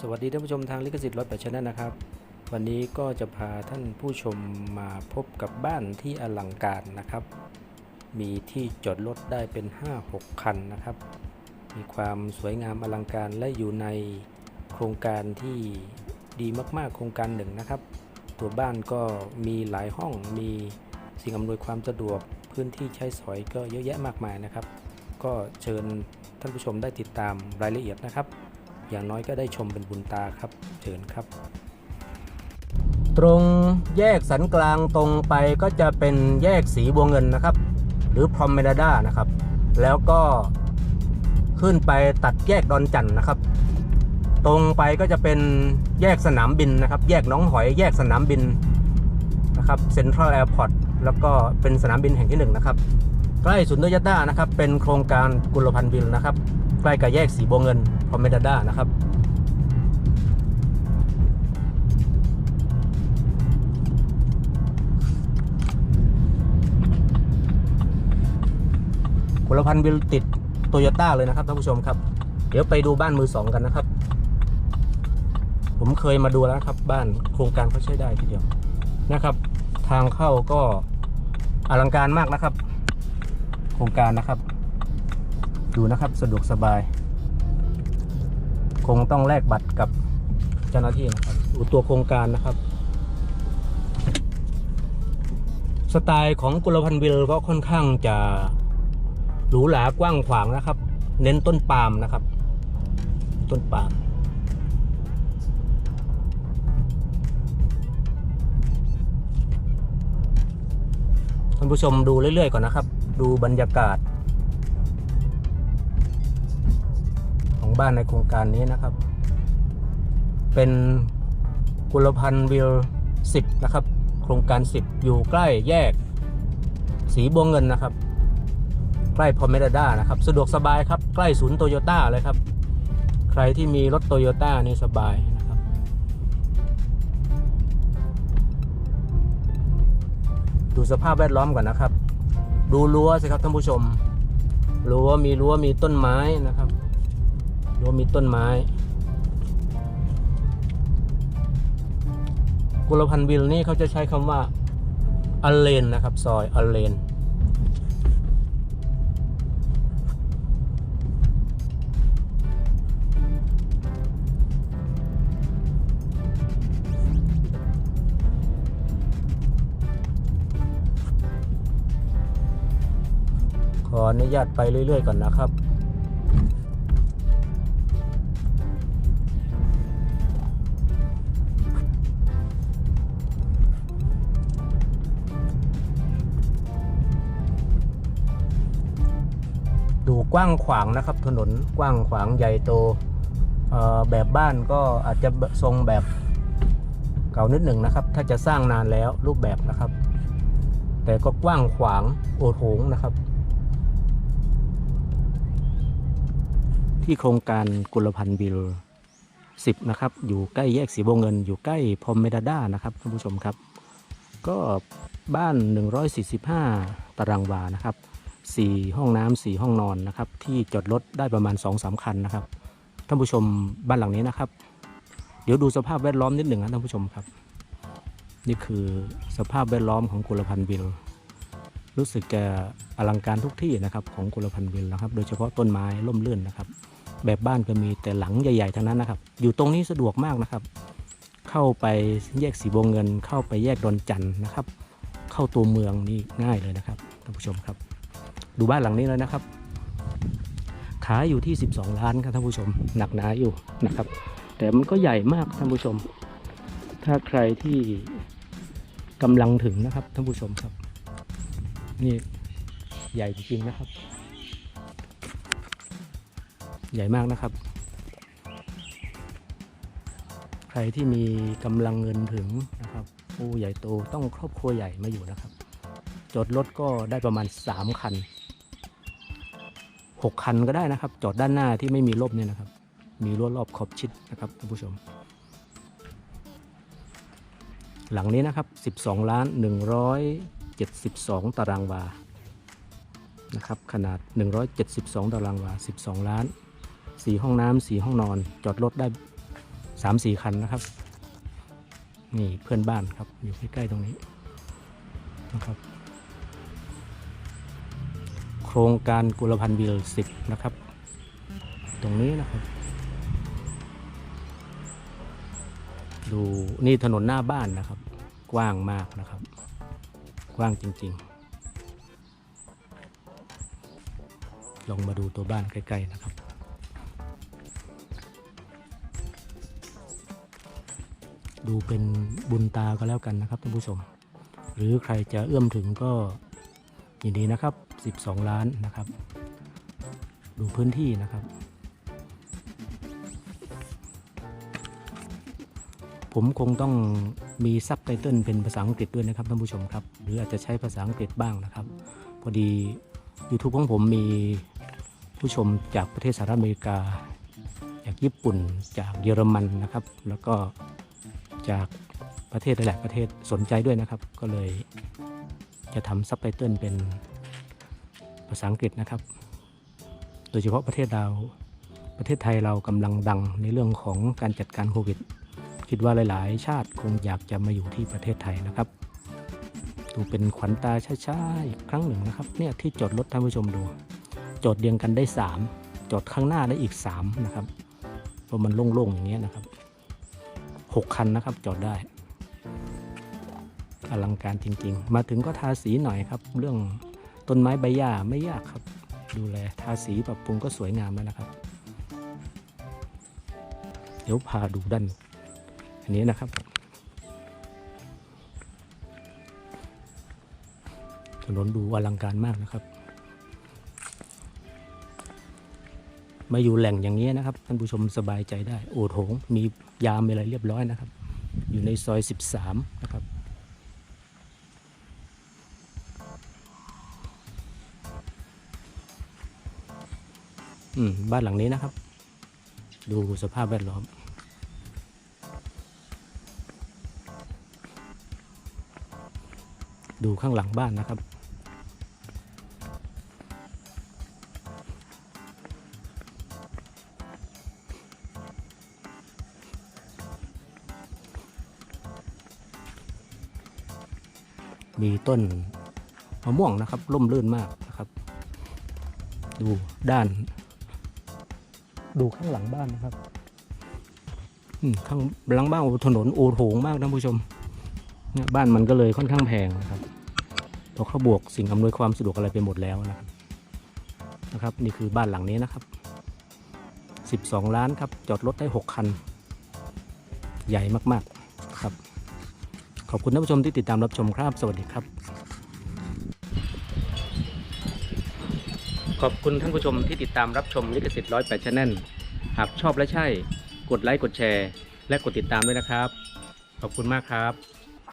สวัสดีท่านผู้ชมทางลิขสิทธิ์รถแปดชนะนะครับ วันนี้ก็จะพาท่านผู้ชมมาพบกับบ้านที่อลังการนะครับ มีที่จอดรถได้เป็น 5-6 คันนะครับ มีความสวยงามอลังการและอยู่ในโครงการที่ดีมากๆ โครงการหนึ่งนะครับ ตัวบ้านก็มีหลายห้องมีสิ่งอำนวยความสะดวกพื้นที่ใช้สอยก็เยอะแยะมากมายนะครับ ก็เชิญท่านผู้ชมได้ติดตามรายละเอียดนะครับ อย่างน้อยก็ได้ชมเป็นบุญตาครับเชิญครับ ตรงแยกสันกลางตรงไปก็จะเป็นแยกสีบัวเงินนะครับ หรือพรอมเมดาดานะครับ แล้วก็ขึ้นไปตัดแยกดอนจันทน์นะครับ ตรงไปก็จะเป็นแยกสนามบินนะครับ แยกน้องหอยแยกสนามบินนะครับเซ็นทรัลแอร์พอร์ตแล้วก็เป็นสนามบินแห่งที่หนึ่งนะครับใกล้ศูนย์โตโยต้านะครับ เป็นโครงการกุลพันธ์วิลนะครับ ใกล้กับแยกสีบัวเงินพอมเมดาด้านะครับกุลพันธ์วิลติดโตโยต้าเลยนะครับท่านผู้ชมครับ เดี๋ยวไปดูบ้านมือสองกันนะครับ ผมเคยมาดูแล้วครับ บ้านโครงการเขาใช้ได้ทีเดียวนะครับ ทางเข้าก็อลังการมากนะครับ โครงการนะครับ ดูนะครับสะดวกสบาย คงต้องแลกบัตรกับเจ้าหน้าที่นะครับดูตัวโครงการนะครับ สไตล์ของกุลพันธ์วิลก็ค่อนข้างจะหรูหรากว้างขวางนะครับ เน้นต้นปาล์มนะครับ ต้นปาล์มท่านผู้ชมดูเรื่อยๆก่อนนะครับ ดูบรรยากาศ บ้านในโครงการนี้นะครับ เป็นกุลพันธ์วิล10นะครับ โครงการ10อยู่ใกล้แยก สีบัวเงินนะครับ ใกล้พอเมดด้านะครับ สะดวกสบายครับ ใกล้ศูนย์โตโยต้าเลยครับ ใครที่มีรถโตโยต้านี่สบายนะครับ ดูสภาพแวดล้อมก่อนนะครับ ดูรั้วสิครับท่านผู้ชมรั้วมีรั้วมีต้นไม้นะครับ รั้วมีต้นไม้กุลพันธ์วิลนี่เขาจะใช้คำว่าอเลนนะครับ ซอยอเลนขออนุญาตไปเรื่อย ๆ ก่อนนะครับ กว้างขวางนะครับ ถนนกว้างขวางใหญ่โตแบบบ้านก็อาจจะทรงแบบเก่านิดหนึ่งนะครับ ถ้าจะสร้างนานแล้วรูปแบบนะครับ แต่ก็กว้างขวางโอดโถงนะครับ ที่โครงการกุลพันธ์บิล10นะครับ อยู่ใกล้แยกสีบวเงิน อยู่ใกล้พรมเมดาด้านะครับท่านผู้ชมครับ ก็บ้าน 145 ตารางวานะครับ 4 ห้องน้ำ4ห้องนอนนะครับ ที่จอดรถได้ประมาณ 2-3 คันนะครับ ท่านผู้ชมบ้านหลังนี้นะครับ เดี๋ยวดูสภาพแวดล้อมนิดหนึ่งนะท่านผู้ชมครับ นี่คือสภาพแวดล้อมของกุลพันธ์วิลรู้สึกจะอลังการทุกที่นะครับของกุลพันธ์วิลนะครับ โดยเฉพาะต้นไม้ร่มรื่นนะครับ แบบบ้านก็มีแต่หลังใหญ่ๆทั้งนั้นนะครับ อยู่ตรงนี้สะดวกมากนะครับ เข้าไปแยกสีบงเงิน เข้าไปแยกดอนจันนะครับ เข้าตัวเมืองนี่ง่ายเลยนะครับท่านผู้ชมครับ ดูบ้านหลังนี้เลยนะครับ ขายอยู่ที่ 12 ล้านครับท่านผู้ชม หนักหนาอยู่นะครับ แต่มันก็ใหญ่มากท่านผู้ชม ถ้าใครที่กำลังถึงนะครับท่านผู้ชมครับ นี่ใหญ่จริงๆนะครับ ใหญ่มากนะครับ ใครที่มีกำลังเงินถึงนะครับโอ้ใหญ่โตต้องครอบครัวใหญ่มาอยู่นะครับ จอดรถก็ได้ประมาณ 3 คัน 6 คันก็ได้นะครับ จอดด้านหน้าที่ไม่มีร่มเนี่ยนะครับ มีรั้วรอบขอบชิดนะครับท่านผู้ชม หลังนี้นะครับ 12ล้าน172 ตารางวานะครับขนาด 172 ตารางวา 12 ล้าน 4 ห้องน้ำ4ห้องนอน จอดรถได้สามสี่คันนะครับ นี่เพื่อนบ้านครับอยู่ใกล้ๆตรงนี้นะครับ ครงการกุลพันธ์วิลสิบนะครับ ตรงนี้นะครับ ดูนี่ถนนหน้าบ้านนะครับ กว้างมากนะครับ กว้างจริง ๆ ลองมาดูตัวบ้านใกล้ ๆ นะครับดูเป็นบุญตาก็แล้วกันนะครับท่านผู้ชม หรือใครจะเอื้อมถึงก็ยินดีนะครับ 12 ล้านนะครับ ดูพื้นที่นะครับ ผมคงต้องมีซับไตเติลเป็นภาษาอังกฤษด้วยนะครับท่านผู้ชมครับ หรืออาจจะใช้ภาษาอังกฤษบ้างนะครับ พอดี YouTube ของผมมีผู้ชมจากประเทศสหรัฐอเมริกา จากญี่ปุ่น จากเยอรมันนะครับ แล้วก็จากประเทศหลายๆประเทศสนใจด้วยนะครับ ก็เลยจะทำซับไตเติลเป็นาษาอังกฤษนะครับ โดยเฉพาะประเทศเราประเทศไทยเรากำลังดังในเรื่องของการจัดการโควิด คิดว่าหลาย ๆ ชาติคงอยากจะมาอยู่ที่ประเทศไทยนะครับ ดูเป็นขวัญตาช้าๆอีกครั้งหนึ่งนะครับ เนี่ยที่จอดรถท่านผู้ชมดู จอดเรียงกันได้ 3 จอดข้างหน้าได้อีก 3 นะครับ เพราะมันโล่ง ๆ อย่างเงี้ยนะครับ 6 คันนะครับจอดได้ อลังการจริง ๆ มาถึงก็ทาสีหน่อยครับ เรื่อง ต้นไม้ใบหญ้าไม่ยากครับ ดูแลทาสีปรับปรุงก็สวยงามแล้วนะครับ เดี๋ยวพาดูด้านอันนี้นะครับถนนดูอลังการมากนะครับ มาอยู่แหล่งอย่างนี้นะครับท่านผู้ชมสบายใจได้ โอดโถงมียามอะไรเรียบร้อยนะครับ อยู่ในซอย 13 นะครับ อืมบ้านหลังนี้นะครับ ดูสภาพแวดล้อม ดูข้างหลังบ้านนะครับ มีต้นมะม่วงนะครับ ร่มรื่นมากนะครับ ดูด้าน ดูข้างหลังบ้านนะครับข้างหลังบ้านถนนโอโถงมากท่านผู้ชมเนี่ยบ้านมันก็เลยค่อนข้างแพงนะครับพราะเขาบวกสิ่งอำนวยความสะดวกอะไรไปหมดแล้วนะครับนะครับ นี่คือบ้านหลังนี้นะครับ 12 ล้านครับ จอดรถได้ 6 คัน ใหญ่มากๆครับ ขอบคุณท่านผู้ชมที่ติดตามรับชมครับ สวัสดีครับ ขอบคุณท่านผู้ชมที่ติดตามรับชมลิขสิทธิ์ร้อยแปดชแนลหากชอบและใช่ กดไลค์กดแชร์ และกดติดตามด้วยนะครับ ขอบคุณมากครับ